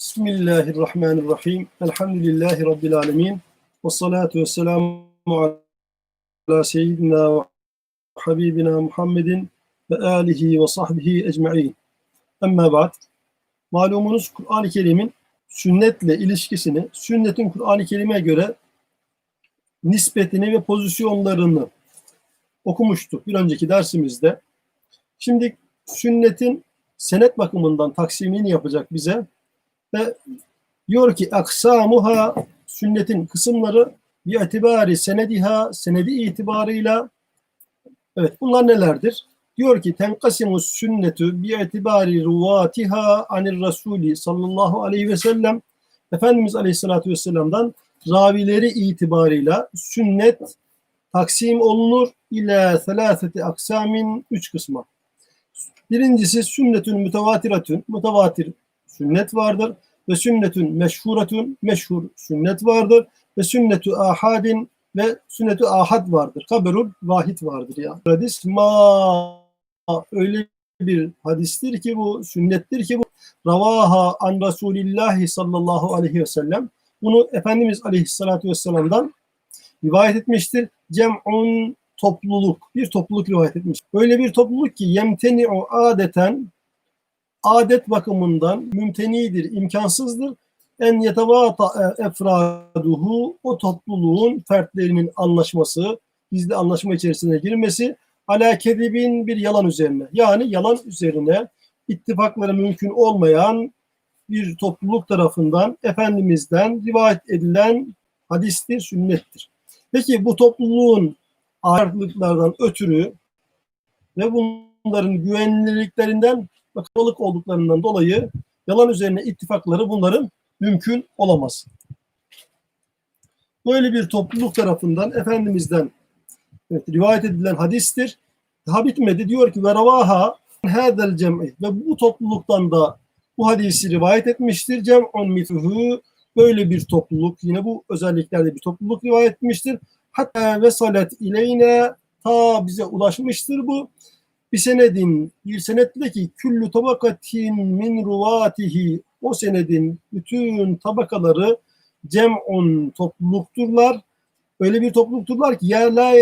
Bismillahirrahmanirrahim. Elhamdülillahi Rabbil alemin. Ve salatu ve selamu ala seyyidina ve habibina Muhammedin ve alihi ve sahbihi ecma'in. Amma ba'd. Malumunuz Kur'an-ı Kerim'in sünnetle ilişkisini, sünnetin Kur'an-ı Kerim'e göre nispetini ve pozisyonlarını okumuştuk bir önceki dersimizde. Şimdi sünnetin senet bakımından taksimini yapacak bize ve diyor ki aksamuha sünnetin kısımları bir itibari senediha senedi itibarıyla evet bunlar nelerdir? Diyor ki tenkasimu sünnetu bi itibari ruvatiha anir rasuli sallallahu aleyhi ve sellem Efendimiz aleyhissalatü vesselam'dan ravileri itibarıyla sünnet taksim olunur ile selaseti aksamin üç kısma. Birincisi sünnetün mütevatiratün, mütevatir sünnet vardır ve sünnetün meşhuratün, meşhur sünnet vardır ve sünnetü ahadin ve sünnetü ahad vardır. Haberul vahid vardır ya. Hadis ma öyle bir hadistir ki bu sünnettir ki bu ravaha an Resulillahi sallallahu aleyhi ve sellem bunu Efendimiz aleyhissalatu vesselam'dan rivayet etmiştir. Cem'un topluluk, bir topluluk rivayet etmiş. Böyle bir topluluk ki yemteni'u adeten adet bakımından mümtenidir, imkansızdır. En yetevata efraduhu o topluluğun fertlerinin anlaşması, gizli anlaşma içerisine girmesi ala kedibin bir yalan üzerine. Yani yalan üzerine ittifakları mümkün olmayan bir topluluk tarafından Efendimiz'den rivayet edilen hadistir, sünnettir. Peki bu topluluğun ağırlıklardan ötürü ve bunların güvenilirliklerinden ve kalabalık olduklarından dolayı yalan üzerine ittifakları bunların mümkün olamaz. Böyle bir topluluk tarafından Efendimiz'den evet, rivayet edilen hadistir. Daha bitmedi. Diyor ki ve ravaha hadel cem'i ve bu topluluktan da bu hadisi rivayet etmiştir. Cem'un mithuhu böyle bir topluluk yine bu özelliklerde bir topluluk rivayet etmiştir. Hatta vesalet ileyne ta bize ulaşmıştır bu. Bir senedin bir senetle ki küllü tabakatin min ruvatihi o senedin bütün tabakaları cem'un toplulukturlar. Öyle bir toplulukturlar ki ya la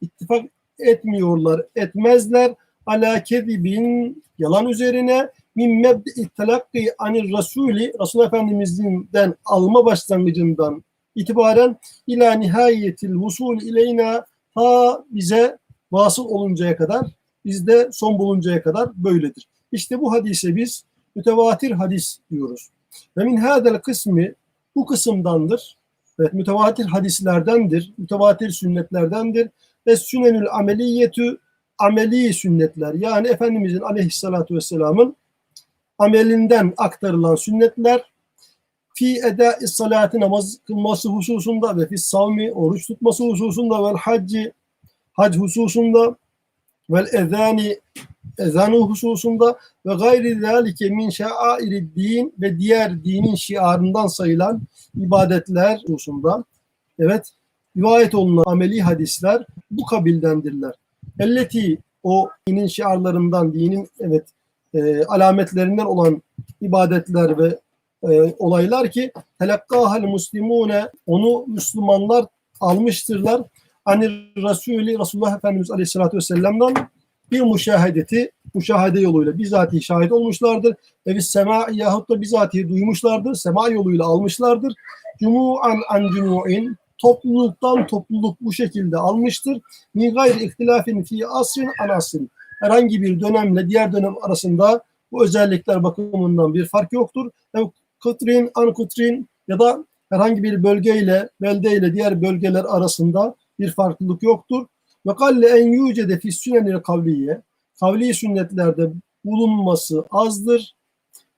ittifak etmiyorlar, etmezler ala kezibin yalan üzerine min mebdi telakki anir rasuli Resul Efendimiz'den alma başlangıcından itibaren ila nihayetil vusul ileyna ta bize vasıl oluncaya kadar bizde son buluncaya kadar böyledir. İşte bu hadise biz mütevatir hadis diyoruz. Ve min hadel kısmı bu kısımdandır. Evet, mütevatir hadislerdendir. Mütevatir sünnetlerdendir. Ve sünenül ameliyetü ameli sünnetler. Yani Efendimizin aleyhissalatu vesselamın amelinden aktarılan sünnetler fi eda salati namaz kılması hususunda ve fi savmi oruç tutması hususunda vel hacci hac hususunda vel ezani ezanı hususunda ve gayri zalike min şairi din ve diğer dinin şiarından sayılan ibadetler hususunda evet rivayet olunan ameli hadisler bu kabildendirler. Elleti o dinin şiarlarından, dinin evet e, alametlerinden olan ibadetler ve e, olaylar ki telakkahal muslimune onu Müslümanlar almıştırlar. Hani Resulü Resulullah Efendimiz Aleyhisselatü Vesselam'dan bir müşahedeti müşahede yoluyla bizatihi şahit olmuşlardır. Evi sema yahut da bizatihi duymuşlardır. Sema yoluyla almışlardır. Cumu'an an cumu'in topluluktan topluluk bu şekilde almıştır. Min gayri ihtilafin fi asrin an asrin. Herhangi bir dönemle diğer dönem arasında bu özellikler bakımından bir fark yoktur. Ev kutrin an kutrin ya da herhangi bir bölgeyle beldeyle diğer bölgeler arasında bir farklılık yoktur. Ve kalle en yücede fi sünenil kavliye kavli sünnetlerde bulunması azdır.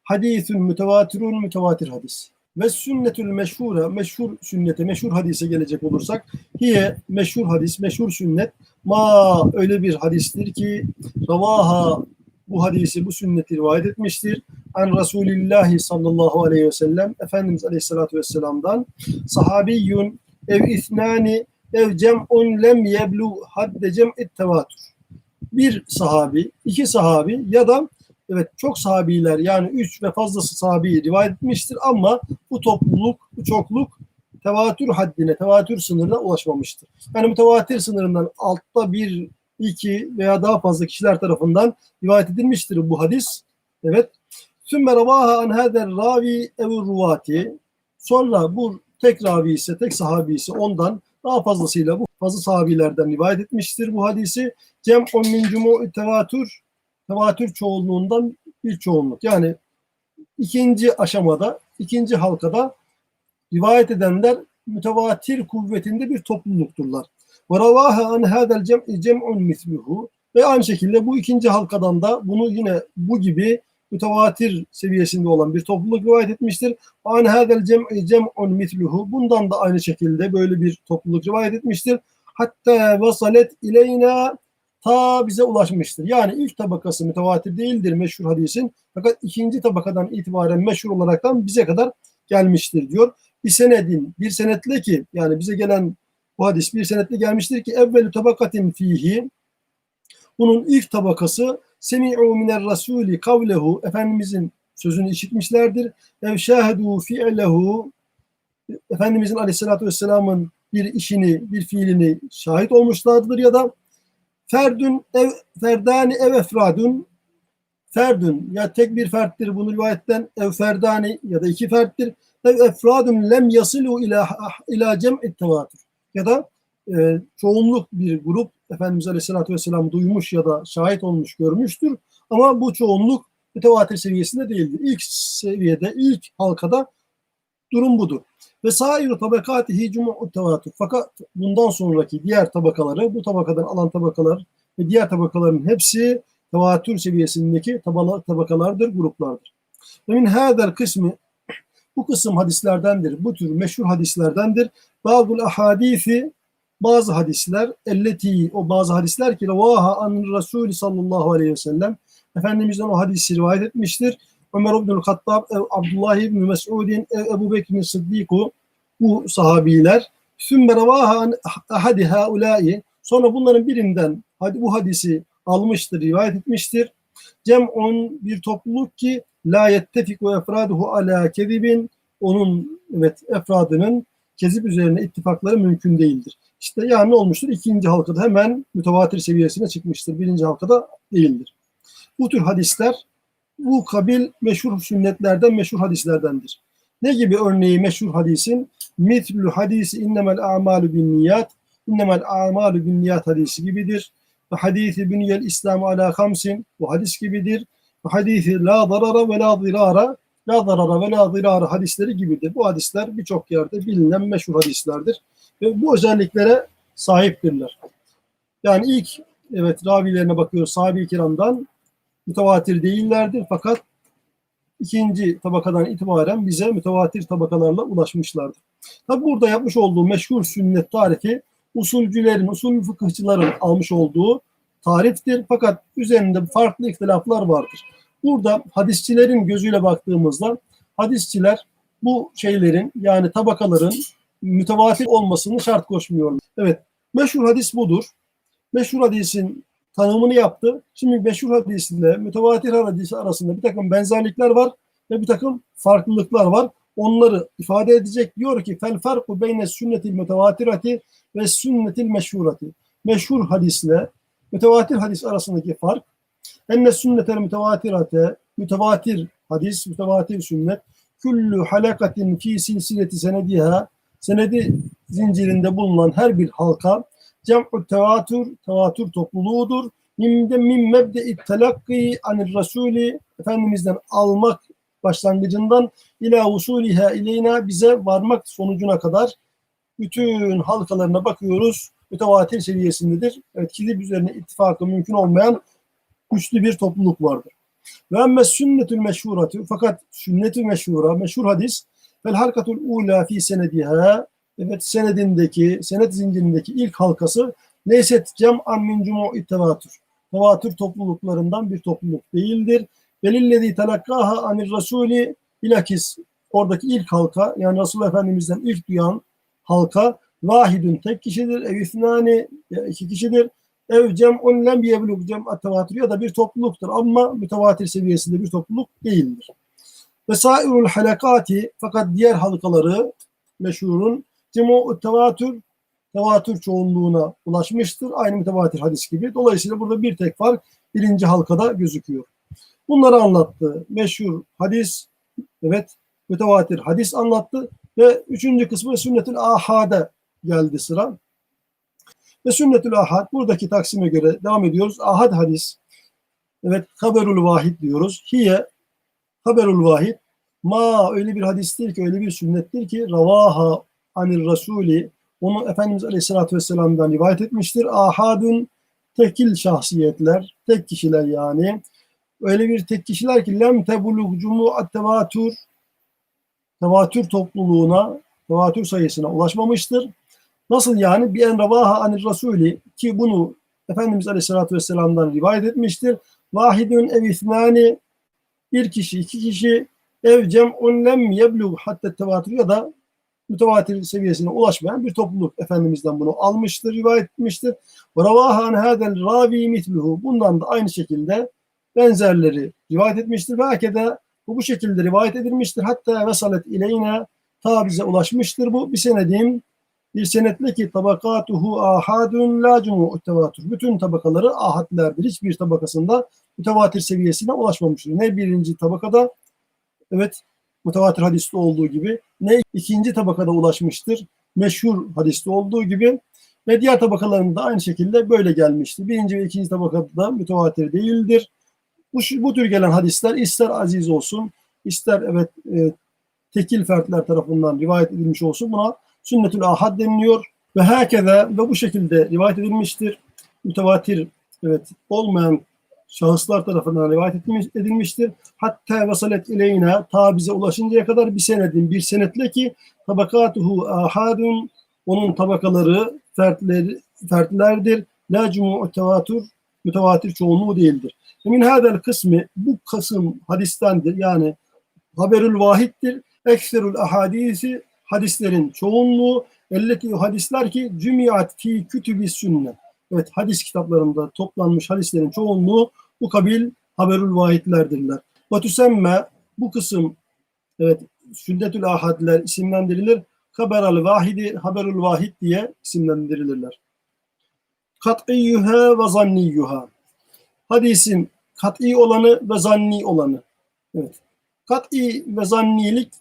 Hadisün mütevatirun mütevatir hadis. Ve sünnetül meşhura, meşhur sünnete, meşhur hadise gelecek olursak, hiye meşhur hadis, meşhur sünnet, ma öyle bir hadistir ki, ravaha bu hadisi, bu sünneti rivayet etmiştir. An Resulillahi sallallahu aleyhi ve sellem, Efendimiz aleyhissalatü vesselam'dan, sahabiyyun ev ithnani ev cem'un lem yeblu hadde cem'it tevatür. Bir sahabi, iki sahabi ya da evet çok sahabiler yani üç ve fazlası sahabi rivayet etmiştir ama bu topluluk, bu çokluk tevatür haddine, tevatür sınırına ulaşmamıştır. Yani mütevatir sınırından altta bir, iki veya daha fazla kişiler tarafından rivayet edilmiştir bu hadis. Evet. Sümme ravaha an hader ravi ev ruvati. Sonra bu tek ravi ise, tek sahabi ise ondan daha fazlasıyla bu fazla sahabilerden rivayet etmiştir bu hadisi. Cem'un min cumu'i tevatür. Tevatür çoğunluğundan bir çoğunluk. Yani ikinci aşamada, ikinci halkada rivayet edenler mütevatir kuvvetinde bir toplulukturlar. Ve ravaha an hadel cem'i cem'un misluhu. Ve aynı şekilde bu ikinci halkadan da bunu yine bu gibi mütevatir seviyesinde olan bir topluluk rivayet etmiştir. An hadel cem'i cem'un misluhu. Bundan da aynı şekilde böyle bir topluluk rivayet etmiştir. Hatta vasalet ileyna ta bize ulaşmıştır. Yani ilk tabakası mütevatir değildir meşhur hadisin. Fakat ikinci tabakadan itibaren meşhur olaraktan bize kadar gelmiştir diyor. Bir senedin, bir senetle ki yani bize gelen bu hadis bir senetle gelmiştir ki evvelü tabakatin fihi bunun ilk tabakası semi'u miner rasuli kavlehu. Efendimizin sözünü işitmişlerdir. Ev şahedu fi'lehu. Efendimizin aleyhissalatü vesselamın bir işini, bir fiilini şahit olmuşlardır ya da ferdün ev, ferdani ev efradun ferdün ya tek bir ferttir bunu rivayetten ev ferdani ya da iki ferttir. Ev efradun lem yasilu ila ila cem'i tevatür ya da e, çoğunluk bir grup Efendimiz Aleyhisselatü Vesselam duymuş ya da şahit olmuş görmüştür ama bu çoğunluk mütevatir seviyesinde değildir. İlk seviyede, ilk halkada durum budur. Ve sairu tabakatihi cumu'u tevatür. Fakat bundan sonraki diğer tabakaları, bu tabakadan alan tabakalar ve diğer tabakaların hepsi tevatür seviyesindeki tabakalardır, gruplardır. Ve min hadel kısmı bu kısım hadislerdendir. Bu tür meşhur hadislerdendir. Bazı ahadisi bazı hadisler elleti o bazı hadisler ki ravaha an Resulü sallallahu aleyhi ve sellem Efendimiz'den o hadisi rivayet etmiştir. Ömer İbnül Hattab, Abdullah İbni Mes'udin, Ebu Bekir'in Sıddiku bu sahabiler sümme ravaha ahadi haulai sonra bunların birinden hadi bu hadisi almıştır, rivayet etmiştir. Cem'un bir topluluk ki la yettefiku efraduhu ala kezibin onun evet efradının kezip üzerine ittifakları mümkün değildir. İşte yani ne olmuştur? İkinci halkada hemen mütevatir seviyesine çıkmıştır. Birinci halkada değildir. Bu tür hadisler bu kabil meşhur sünnetlerden, meşhur hadislerdendir. Ne gibi örneği meşhur hadisin? Mitlü hadisi innemel a'malu bin niyat. İnnemel a'malu bin niyat hadisi gibidir. Ve hadisi bünyel İslam ala hamsin. Bu hadis gibidir. Ve hadisi la zarara ve la zirara. La zarara ve la zirara hadisleri gibidir. Bu hadisler birçok yerde bilinen meşhur hadislerdir. Ve bu özelliklere sahiptirler. Yani ilk evet ravilerine bakıyoruz sahabe-i kiramdan mütevatir değillerdir fakat ikinci tabakadan itibaren bize mütevatir tabakalarla ulaşmışlardır. Tabi burada yapmış olduğu meşhur sünnet tarifi usulcülerin, usul fıkıhçıların almış olduğu tariftir. Fakat üzerinde farklı ihtilaflar vardır. Burada hadisçilerin gözüyle baktığımızda hadisçiler bu şeylerin yani tabakaların mütevatir olmasını şart koşmuyorlar. Evet meşhur hadis budur. Meşhur hadisin tanımını yaptı. Şimdi meşhur hadisle mütevatir hadisi arasında bir takım benzerlikler var ve bir takım farklılıklar var. Onları ifade edecek. Diyor ki fel farku beyne sünnetil mütevatirati ve sünnetil meşhurati. Meşhur hadisle mütevatir hadis arasındaki fark enne sünnetel mütevatirate mütevatir hadis, mütevatir sünnet küllü halakatin fi silsileti senediha senedi zincirinde bulunan her bir halka cem'u tevatür, tevatür topluluğudur. Mimde min mebde'i telakki anir rasuli Efendimiz'den almak başlangıcından ila usuliha ileyna bize varmak sonucuna kadar bütün halkalarına bakıyoruz. Mütevatir seviyesindedir. Evet, kilip üzerine ittifakı mümkün olmayan güçlü bir topluluk vardır. Ve emme sünnetül meşhuratü fakat sünnetü meşhura, meşhur hadis vel halkatul ula fi senediha evet senedindeki, senet zincirindeki ilk halkası leyset cem'an min cumu'i tevatür. Tevatür topluluklarından bir topluluk değildir. Velillezi telakkaha anir rasuli bilakis oradaki ilk halka yani Resul Efendimiz'den ilk duyan halka vahidun tek kişidir. Ev isnani iki kişidir. Ev cem'un lem yeblug cem'at tevatür ya da bir topluluktur ama mütevatir seviyesinde bir topluluk değildir. Ve sairul halakati fakat diğer halkaları meşhurun cemu tevatür tevatür çoğunluğuna ulaşmıştır. Aynı mütevatir hadis gibi. Dolayısıyla burada bir tek fark birinci halkada gözüküyor. Bunları anlattı. Meşhur hadis, evet mütevatir hadis anlattı ve üçüncü kısmı sünnetül ahade geldi sıra. Ve sünnetül ahad buradaki taksime göre devam ediyoruz. Ahad hadis. Evet haberul vahid diyoruz. Hiye haberul vahid. Ma öyle bir hadistir ki öyle bir sünnettir ki ravaha anir rasuli onu Efendimiz Aleyhisselatü Vesselam'dan rivayet etmiştir. Ahadun tekil şahsiyetler, tek kişiler yani. Öyle bir tek kişiler ki lem tebulug cumu'at tevatür tevatür topluluğuna, tevatür sayısına ulaşmamıştır. Nasıl yani? Bir en ravaha anir rasuli ki bunu Efendimiz Aleyhisselatü Vesselam'dan rivayet etmiştir. Vahidun ev isnani bir kişi, iki kişi ev cem'un lem yeblug hatta tevatür ya da mütevatir seviyesine ulaşmayan bir topluluk Efendimiz'den bunu almıştır, rivayet etmiştir. Ravahan hadel ravi mitluhu. Bundan da aynı şekilde benzerleri rivayet etmiştir. Ve hakede bu bu şekilde rivayet edilmiştir. Hatta vesalet ileyne ta bize ulaşmıştır bu. Bir senedim bir senetle ki tabakatuhu ahadun la tevatür. Bütün tabakaları ahadlerdir. Hiçbir tabakasında mütevatir seviyesine ulaşmamıştır. Ne birinci tabakada evet mütevatir hadiste olduğu gibi ne ikinci tabakada ulaşmıştır. Meşhur hadiste olduğu gibi ve diğer tabakalarında aynı şekilde böyle gelmiştir. Birinci ve ikinci tabakada mütevatir değildir. Bu, bu tür gelen hadisler ister aziz olsun, ister evet e, tekil fertler tarafından rivayet edilmiş olsun buna sünnetül ahad deniliyor. Ve herkese ve bu şekilde rivayet edilmiştir. Mütevatir evet olmayan şahıslar tarafından rivayet edilmiş, edilmiştir. Hatta vasalet ileyne ta bize ulaşıncaya kadar bir senedin bir senetle ki tabakatuhu ahadun onun tabakaları fertleri, fertlerdir. La cumu'u tevatür mütevatir çoğunluğu değildir. Min hadel kısmı bu kısım hadistendir. Yani haberül vahittir. Ekserül ahadisi hadislerin çoğunluğu elleti hadisler ki cümiyat fi kütübi sünnet. Evet hadis kitaplarında toplanmış hadislerin çoğunluğu bu kabil haberül vahitlerdirler. Ve tüsemme bu kısım evet sünnetül ahadler isimlendirilir. Haberal vahidi haberül vahid diye isimlendirilirler. Kat'iyyühe ve zanniyyüha. Hadisin kat'i olanı ve zanni olanı. Evet. Kat'i ve zannilik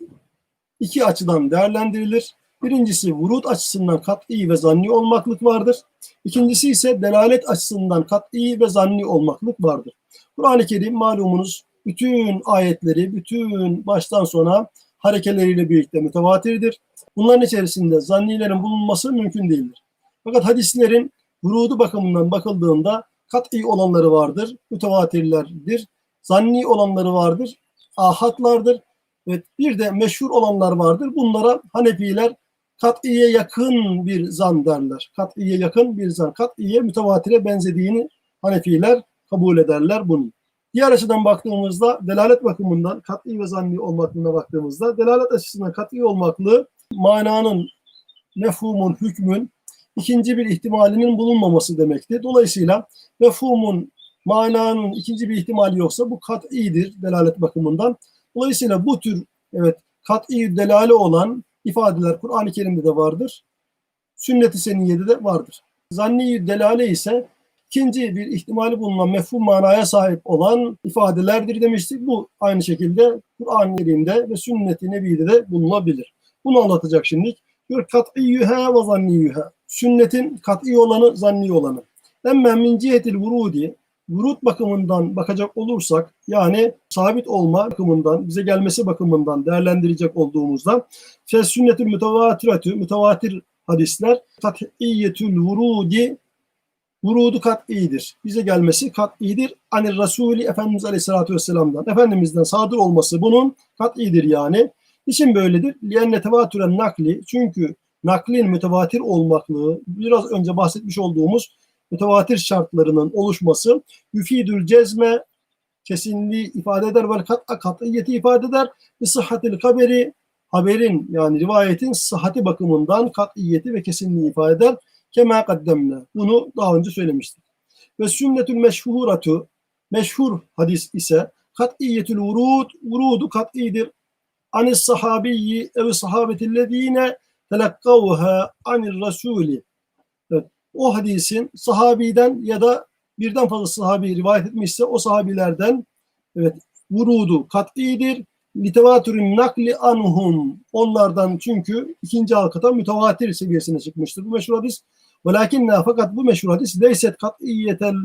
iki açıdan değerlendirilir. Birincisi vurut açısından kat'i ve zanni olmaklık vardır. İkincisi ise delalet açısından kat'i ve zanni olmaklık vardır. Kur'an-ı Kerim malumunuz bütün ayetleri, bütün baştan sona harekeleriyle birlikte mütevatirdir. Bunların içerisinde zannilerin bulunması mümkün değildir. Fakat hadislerin vurudu bakımından bakıldığında kat'i olanları vardır, mütevatirlerdir. Zanni olanları vardır, ahatlardır. Evet, bir de meşhur olanlar vardır. Bunlara Hanefiler kat'iye yakın bir zan derler. Kat'iye yakın bir zan. Kat'iye mütevatire benzediğini Hanefiler kabul ederler bunu. Diğer açıdan baktığımızda delalet bakımından kat'i ve zanni olmaklığına baktığımızda delalet açısından kat'i olmaklığı mananın, mefhumun, hükmün ikinci bir ihtimalinin bulunmaması demektir. Dolayısıyla mefhumun, mananın ikinci bir ihtimali yoksa bu kat'idir delalet bakımından. Dolayısıyla bu tür evet kat'i delale olan ifadeler Kur'an-ı Kerim'de de vardır. Sünnet-i Seniyye'de de vardır. Zanni delale ise ikinci bir ihtimali bulunan mefhum manaya sahip olan ifadelerdir demiştik. Bu aynı şekilde Kur'an-ı Kerim'de ve sünnet-i Nebi'de de bulunabilir. Bunu anlatacak şimdi. Diyor kat'iyyühe ve zanniyyühe. Sünnetin kat'i olanı, zanni olanı. Emme min cihetil vurudi vurut bakımından bakacak olursak yani sabit olma bakımından bize gelmesi bakımından değerlendirecek olduğumuzda fe sünnetin mütevatiratü mütevatir hadisler kat'iyyetül vurudi vurudu kat'idir. Bize gelmesi kat'idir. Anir Resulü Efendimiz Aleyhisselatü Vesselam'dan. Efendimiz'den sadır olması bunun kat'idir yani. Niçin böyledir? Liyenne tevatüren nakli. Çünkü naklin mütevatir olmaklığı biraz önce bahsetmiş olduğumuz mütevatir şartlarının oluşması yüfidül cezme kesinliği ifade eder ve kat'a kat'iyeti ifade eder. Ve sıhhatil haberi haberin yani rivayetin sıhhati bakımından kat'iyeti ve kesinliği ifade eder. Kema kaddemne. Bunu daha önce söylemiştik. Ve sünnetül meşhuratu meşhur hadis ise kat'iyetül vurud vurudu kat'idir. Anis sahabiyyi ev sahabetillezine telakkavha anir rasuli. O hadisin sahabiden ya da birden fazla sahabi rivayet etmişse o sahabilerden evet vurudu kat'idir. Litevatürün nakli anhum. Onlardan çünkü ikinci halkada mütevatir seviyesine çıkmıştır. Bu meşhur hadis. Velakinne fakat bu meşhur hadis leyset kat'iyetel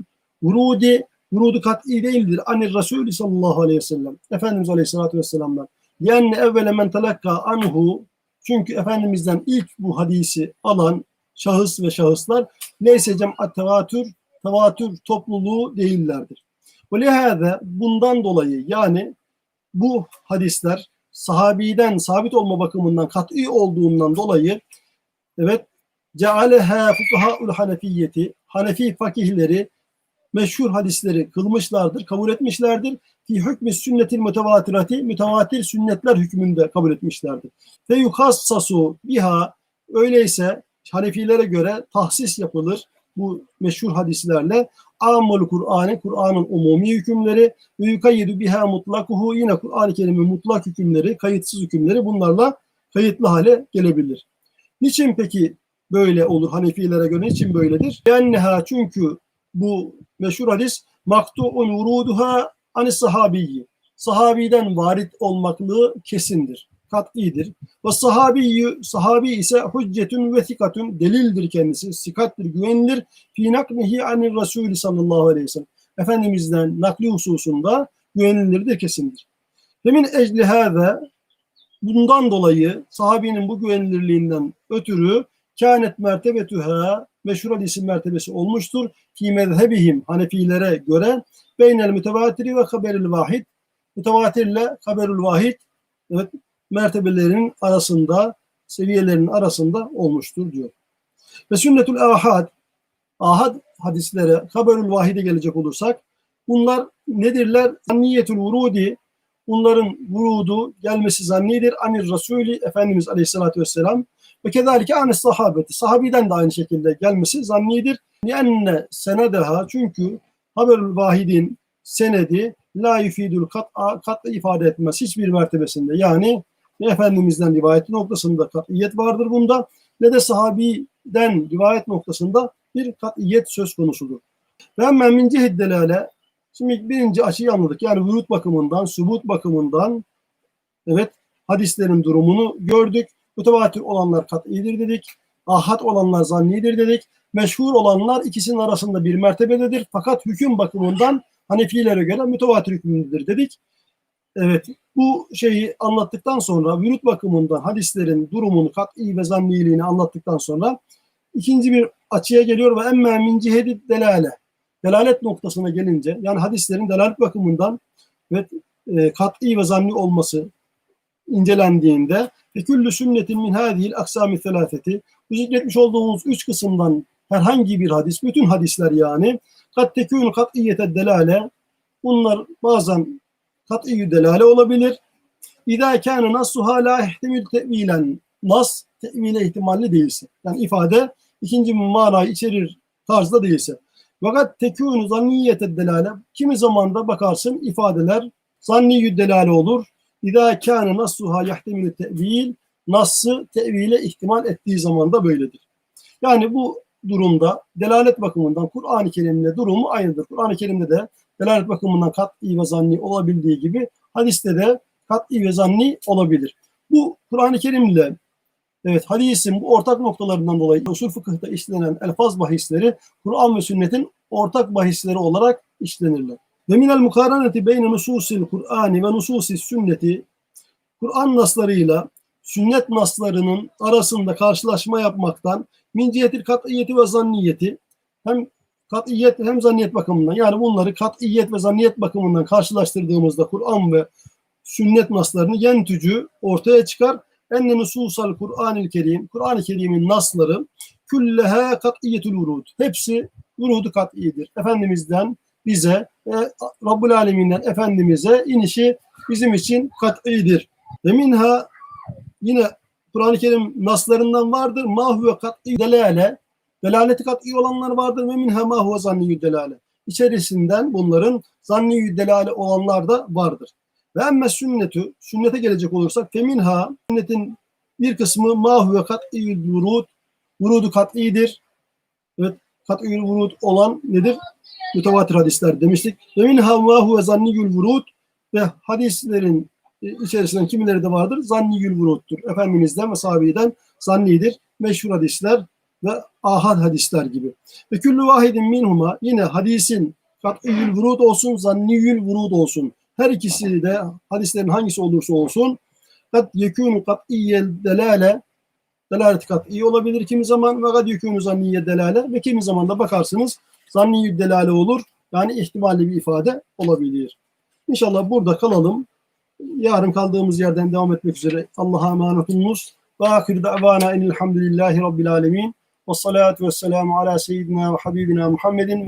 vurudi vurudu kat'i değildir. Anir Resulü sallallahu aleyhi ve sellem. Efendimiz aleyhissalatü vesselam'dan. Yani evvele men anhu çünkü Efendimiz'den ilk bu hadisi alan şahıs ve şahıslar neyse cem'at tevatür, tevatür topluluğu değillerdir. Ve lihâze bundan dolayı yani bu hadisler sahabiden sabit olma bakımından kat'i olduğundan dolayı evet cealeha fukahaul hanefiyeti Hanefi fakihleri meşhur hadisleri kılmışlardır, kabul etmişlerdir. Fi hükmü sünnetil mütevatirati mütevatir sünnetler hükmünde kabul etmişlerdir. Fe yukassasu biha öyleyse Hanefilere göre tahsis yapılır bu meşhur hadislerle. Amul Kur'an'ı, Kur'an'ın umumi hükümleri ve yukayyidu biha mutlakuhu yine Kur'an-ı Kerim'in mutlak hükümleri, kayıtsız hükümleri bunlarla kayıtlı hale gelebilir. Niçin peki böyle olur Hanefilere göre? Niçin böyledir? Yenneha çünkü bu meşhur hadis maktu'un vuruduha anis sahabiyyi. Sahabiden varit olmaklığı kesindir, kat'idir. Ve sahabiyyü, sahabi ise hüccetün ve sikatün, delildir kendisi, sikattir, güvenilir. Fi naknihi anir Resulü sallallahu aleyhi ve sellem. Efendimizden nakli hususunda güvenilirdir, kesindir. Ve min ecli bundan dolayı sahabinin bu güvenilirliğinden ötürü kânet mertebetüha meşhur hadisin mertebesi olmuştur. Fi mezhebihim Hanefilere göre beynel mütevatiri ve haberil vahid mütevatirle haberül vahid evet, mertebelerinin arasında seviyelerinin arasında olmuştur diyor. Ve sünnetül ahad ahad hadislere haberül vahide gelecek olursak bunlar nedirler? Zanniyetül vurudi bunların vurudu gelmesi zannidir. Anir Resulü Efendimiz Aleyhisselatü Vesselam ve kezalike anis sahabeti. Sahabiden de aynı şekilde gelmesi zannidir. Enne senedeha çünkü haberül vahidin senedi la yufidul kat'a kat'a ifade etmez hiçbir mertebesinde. Yani ne Efendimiz'den rivayet noktasında kat'iyet vardır bunda ne de sahabiden rivayet noktasında bir kat'iyet söz konusudur. Ve hemen min cihiddelale Şimdi birinci açıyı anladık. Yani vurut bakımından, subut bakımından evet hadislerin durumunu gördük. Mütevatir olanlar kat'idir dedik. Ahad olanlar zannidir dedik. Meşhur olanlar ikisinin arasında bir mertebededir. Fakat hüküm bakımından Hanefilere göre mütevatir hükmündedir dedik. Evet bu şeyi anlattıktan sonra vürut bakımından hadislerin durumunu kat'i ve zanniliğini anlattıktan sonra ikinci bir açıya geliyor ve emme min cihedi delale. Delalet noktasına gelince yani hadislerin delalet bakımından ve e, kat'i ve zanni olması incelendiğinde küllü sünnetin min hadihil aksami felafeti bu zikretmiş olduğumuz üç kısımdan herhangi bir hadis, bütün hadisler yani kat tekûnü kat'iyete delale bunlar bazen kat'i delale olabilir. İzâ kâne nassuhâ lâ ihtemil tevilen nas tevile ihtimalli değilse. Yani ifade ikinci manayı içerir tarzda değilse. Fakat tekûnü zanniyete delale kimi zaman da bakarsın ifadeler zanniyyü delale olur. İzâ kâne nassuhâ yahtemil tevil Nas'ı tevile ihtimal ettiği zaman da böyledir. Yani bu durumda delalet bakımından Kur'an-ı Kerim'le durumu aynıdır. Kur'an-ı Kerim'de de delalet bakımından kat'i ve zanni olabildiği gibi hadiste de kat'i ve zanni olabilir. Bu Kur'an-ı Kerim'le evet hadisin bu ortak noktalarından dolayı usul fıkıhta işlenen elfaz bahisleri Kur'an ve sünnetin ortak bahisleri olarak işlenirler. Ve minel mukaraneti beyne nususil Kur'ani ve nususil sünneti Kur'an naslarıyla sünnet naslarının arasında karşılaşma yapmaktan min cihetil kat'iyeti ve zanniyeti hem kat'iyet hem zanniyet bakımından yani bunları kat'iyet ve zanniyet bakımından karşılaştırdığımızda Kur'an ve sünnet naslarını yentücü ortaya çıkar. Enne nususal Kur'an-ı Kerim, Kur'an-ı Kerim'in nasları külleha kat'iyetül vurud. Hepsi vurudu kat'idir. Efendimizden bize, e, Rabbul Alemin'den Efendimiz'e inişi bizim için kat'idir. Ve minha yine Kur'an-ı Kerim naslarından vardır. Mahve kat'i delale. Delaleti kat'i olanlar vardır ve minha ma huve zanniyyü delale. İçerisinden bunların zanniyyü delale olanlar da vardır. Ve emme sünnetü, sünnete gelecek olursak feminha, sünnetin bir kısmı ma huve kat'iyyül vurud, vurudu kat'idir. Evet, kat'iyyül vurud olan nedir? Mütevatir hadisler demiştik. Ve minha ma huve zanniyyül vurud ve hadislerin e, içerisinden kimileri de vardır? Zanniyyül vuruddur. Efendimiz'den ve sahabeden zannidir. Meşhur hadisler ve ahad hadisler gibi. Ve küllü vahidin minhuma yine hadisin kat'iyyül vurud olsun, zanniyül vurud olsun. Her ikisi de hadislerin hangisi olursa olsun kad yekûnü kat'iyyel delale delaleti kat'i olabilir kimi zaman ve kad yekûnü zanniye delale ve kimi zaman da bakarsınız zanniyyü delale olur. Yani ihtimalli bir ifade olabilir. İnşallah burada kalalım. Yarın kaldığımız yerden devam etmek üzere. Allah'a emanet olunuz. Ve ahir da'vana enilhamdülillahi rabbil alemin. Ve salatu ve selamu ala seyyidina ve habibina Muhammedin